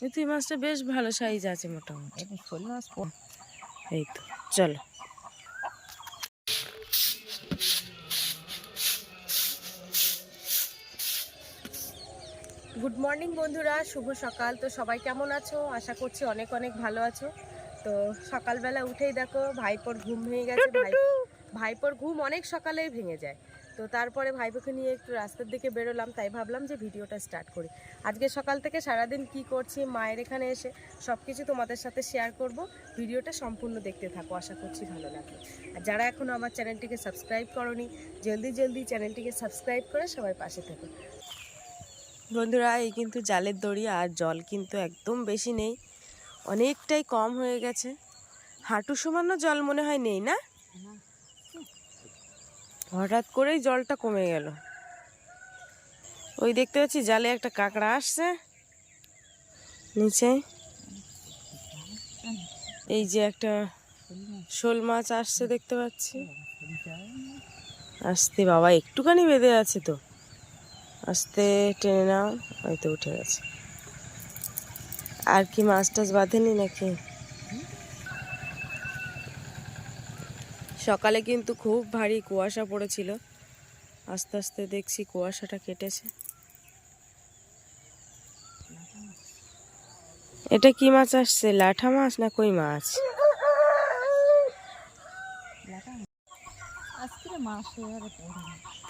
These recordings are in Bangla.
মিথুই মাছটা বেশ ভালো সাইজ আছে মোটামুটি। এই তো চলো। গুড মর্নিং বন্ধুরা শুভ সকাল। তো সবাই কেমন আছো? আশা করছি অনেক অনেক ভালো আছো। তো সকালবেলা উঠেই দেখো ভাইপোর ঘুম ভেঙে গেছে। ভাই ভাইপোর ঘুম অনেক সকালেই ভেঙে যায়। তো তারপরে ভাইপোকে নিয়ে একটু রাস্তার দিকে বেরোলাম, তাই ভাবলাম যে ভিডিওটা স্টার্ট করি। আজকে সকাল থেকে সারাদিন কি করছি, মায়ের এখানে এসে সব কিছু তোমাদের সাথে শেয়ার করব। ভিডিওটা সম্পূর্ণ দেখতে থাকো, আশা করছি ভালো লাগবে। আর যারা এখনও আমার চ্যানেলটিকে সাবস্ক্রাইব করনি, জলদি জলদি চ্যানেলটিকে সাবস্ক্রাইব করে সবাই পাশে থেকো। বন্ধুরা, এই কিন্তু জালের দড়ি আর জল কিন্তু একদম বেশি নেই। অনেকটাই কম হয়ে গেছে। হাঁটু সমান্য জল মনে হয় নেই না? হঠাৎ করেই জলটা কমে গেল। ওই দেখতে পাচ্ছি জালে একটা কাঁকড়া আসছে। নিচে এই যে একটা শোল মাছ আসছে দেখতে পাচ্ছি। আসতে বাবা, একটুখানি বেঁধে আছে তো। আসতে টেনে নাও, হয়তো উঠে গেছে। আর কি মাছ টাছ বাঁধেনি নাকি? সকালে কিন্তু খুব ভারী কুয়াশা পড়েছিল। আস্তে আস্তে দেখছি কুয়াশাটা কেটেছে। এটা কি মাছ আসছে? লাঠা মাছ না কই মাছ।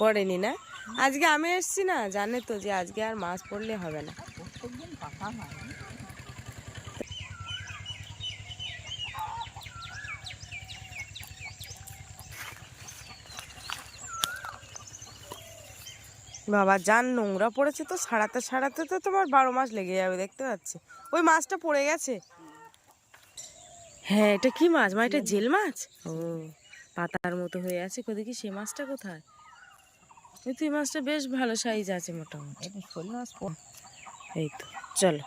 পড়েনি না? আজকে আমি এসছি না? জানে তো যে আজকে আর মাছ পড়লে হবে না। বাবা যান নোংরা পড়েছে তো সারাতে সারাতে তো তোমার বারো মাস লেগে যাবে দেখতে পাচ্ছি। ওই মাছটা পড়ে গেছে? হ্যাঁ এটা কি মাছ? মা এটা জেল মাছ? ও। পাতার মতো হয়ে আছে কোথায় দেখি সে মাছটা কোথায়? ওই তো এই মাছটা বেশ ভালো সাইজ আছে মোটামুটি। এই তো চলো।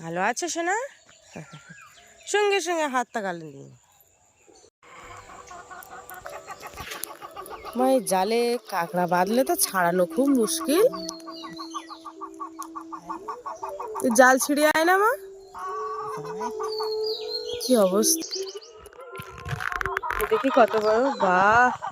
ভালো আছো সোনা? সঙ্গে সঙ্গে হাতটা গালে নিয়ে মা জালে কাঁকড়া বাঁধলে তো ছাড়ানো খুব মুশকিল। জাল ছিঁড়ে আয় না মা। কি অবস্থা? দেখি কত বড়। বাহ!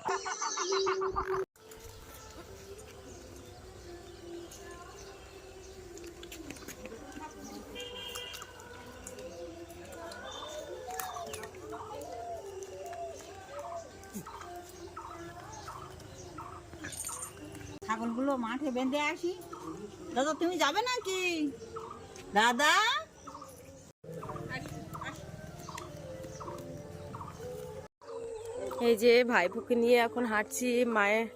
ছাগলগুলো মাঠে বেঁধে আসি। দাদা, তুমি যাবে নাকি? দাদা? এই যে ভাইপোকে নিয়ে এখন হাঁটছি মায়ের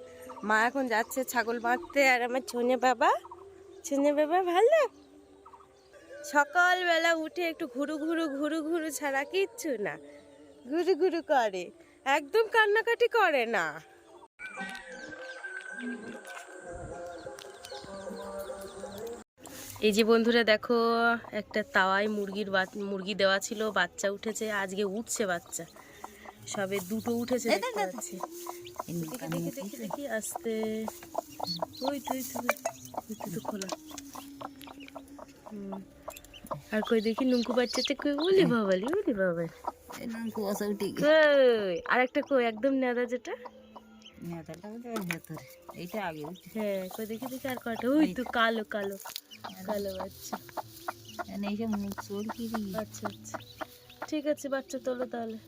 মা এখন যাচ্ছে ছাগল বাঁধতে, আর আমার ছোনে বাবা ছোনে বাবা ভালো? সকালবেলা উঠে একটু ঘুরু ঘুরু ঘুরু ঘুরু ছাড়া কিচ্ছু না, ঘুরু ঘুরু করে, একদম কান্নাকাটি করে না। এই যে বন্ধুরা দেখো একটা তাওয়ায় মুরগির মুরগি দেওয়া ছিল বাচ্চা উঠেছে আজকে উঠছে বাচ্চা। সবে দুটো উঠেছে দেখতে দেখি দেখি। দেখি আস্তে। ওই তো ওই তো খোলা। আর কই দেখি নুঙ্কু বাচ্চাটা কই বলি বাবালি বলি বাবা আর একটা কই একদম নেদা যেটা? নেতাটা ভেতরে এইটা আগে হ্যাঁ কই দেখি দেখি আর কয়টা? ওই তো কালো কালো। কালো বাচ্চা এইসব মুখ চড়কি আচ্ছা আচ্ছা। ঠিক আছে বাচ্চা তোলো তাহলে।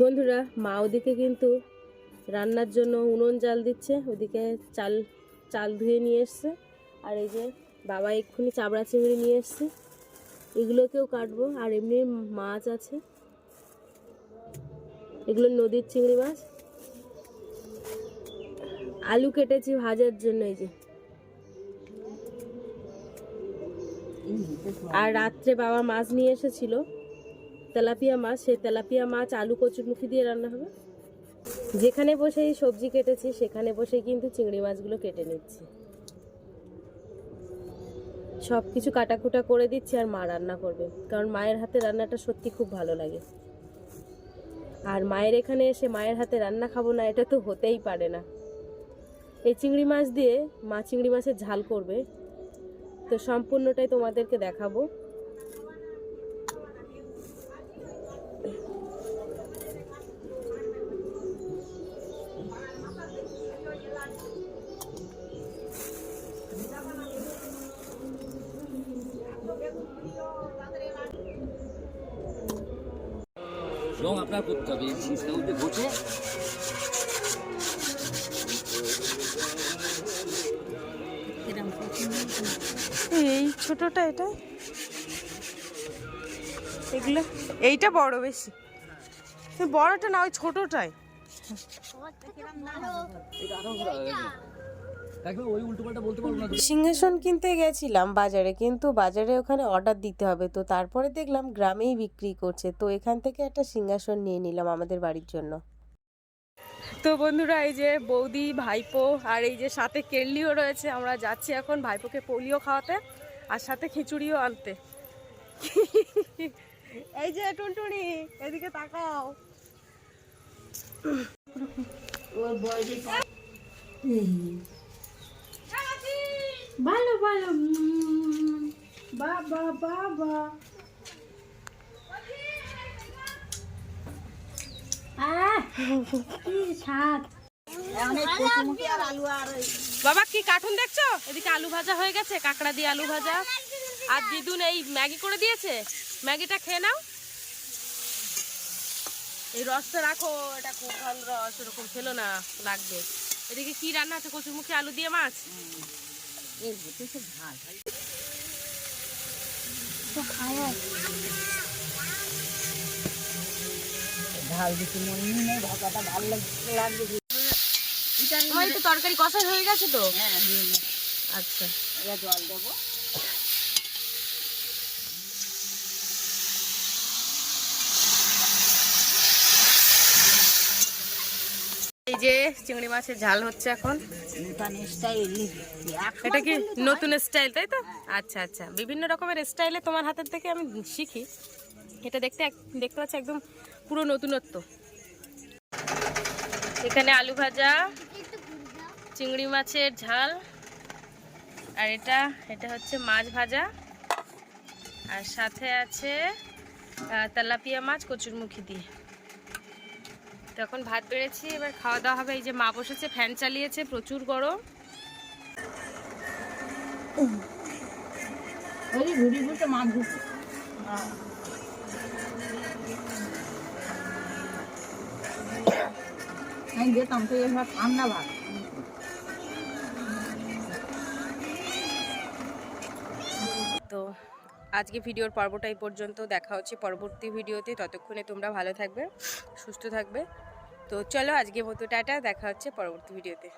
বন্ধুরা, মা ওদিকে কিন্তু রান্নার জন্য উনুন জাল দিচ্ছে, ওদিকে চাল চাল ধুয়ে নিয়ে এসছে, আর এই যে বাবা এক্ষুনি চাবড়া চিংড়ি নিয়ে এসছে, এগুলোকেও কাটবো, আর এমনি মাছ আছে। এগুলো নদীর চিংড়ি মাছ। আলু কেটেছি ভাজার জন্য এই যে। আর রাত্রে বাবা মাছ নিয়ে এসেছিল। তেলাপিয়া মাছ, সেই তেলাপিয়া মাছ, আলু কচুরমুখী দিয়ে রান্না হবে। যেখানে বসে এই সবজি কেটেছি, সেখানে বসে কিন্তু চিংড়ি মাছগুলো কেটে নিচ্ছি। সব কিছু কাটাকুটা করে দিচ্ছি আর মা রান্না করবে, কারণ মায়ের হাতে রান্নাটা সত্যি খুব ভালো লাগে। আর মায়ের এখানে এসে মায়ের হাতে রান্না খাব না, এটা তো হতেই পারে না। এই চিংড়ি মাছ দিয়ে মা চিংড়ি মাছের ঝাল করবে। তো সম্পূর্ণটাই তোমাদেরকে দেখাবো। রং আপনার করতে হবে এই শীষটা এই ছোটটা এটা? এগুলো? এইটা বড় বেশি। বড়টা না ওই ছোটটাই। সিংহাসন কিনতে গেছিলাম বাজারে কিন্তু বাজারে ওখানে অর্ডার দিতে হবে। তো তারপরে দেখলাম গ্রামেই বিক্রি করছে। তো এখান থেকে একটা সিংহাসন নিয়ে নিলাম আমাদের বাড়ির জন্য। তো বন্ধুরা এই যে বৌদি ভাইপো আর এই যে সাথে কেরলিও রয়েছে আমরা যাচ্ছি এখন ভাইপোকে পোলিও খাওয়াতে আর সাথে খিচুড়িও আনতে। এই যে টুনটুনি এদিকে তাকাও। ওর বয়সে ভালো ভালো বাবা বাবা বাবা, কি কার্টুন দেখছ? এদিকে আলু ভাজা হয়ে গেছে, কাঁকড়া দিয়ে আলু ভাজা। আর দিদুন এই ম্যাগি করে দিয়েছে। ম্যাগিটা খেয়ে নাও। এই রসটা রাখো, এটা খুব ভালো রস, এরকম ফেলো না, লাগবে। এদিকে কি রান্না আছে? কচুর মুখে আলু দিয়ে মাছ? এর ভেতরে সব ঝাল ঝাল। দিতে মনে নেই ভাজাটা ভালো লাগবে তোমার তরকারি কষা হয়ে গেছে তো? হ্যাঁ আচ্ছা। এবার জল দেবো। যে চিংড়ি মাছের ঝাল হচ্ছে এখন। এটা কি নতুন স্টাইল তাই তো? আচ্ছা আচ্ছা। বিভিন্ন রকমের স্টাইলে তোমার হাতের থেকে আমি শিখি। এটা দেখতে দেখতে পাচ্ছি একদম পুরো নতুনত্ব। এখানে আলু ভাজা, চিংড়ি মাছের ঝাল, আর এটা এটা হচ্ছে মাছ ভাজা। আর সাথে আছে তেলাপিয়া মাছ কচুরমুখী দিয়ে। তো এখন ভাত বেড়েছি এবার খাওয়া দাওয়া হবে। এই যে মা বসেছে ফ্যান চালিয়েছে প্রচুর গরম। যেতাম এবার ঠান্ডা ভাত। তো আজকে ভিডিওর পর্বটা এই পর্যন্ত। দেখা হচ্ছে পরবর্তী ভিডিওতে। ততক্ষণে তোমরা ভালো থাকবে, সুস্থ থাকবে। তো চলো আজকে মতো, টাটা। দেখা হচ্ছে পরবর্তী ভিডিওতে।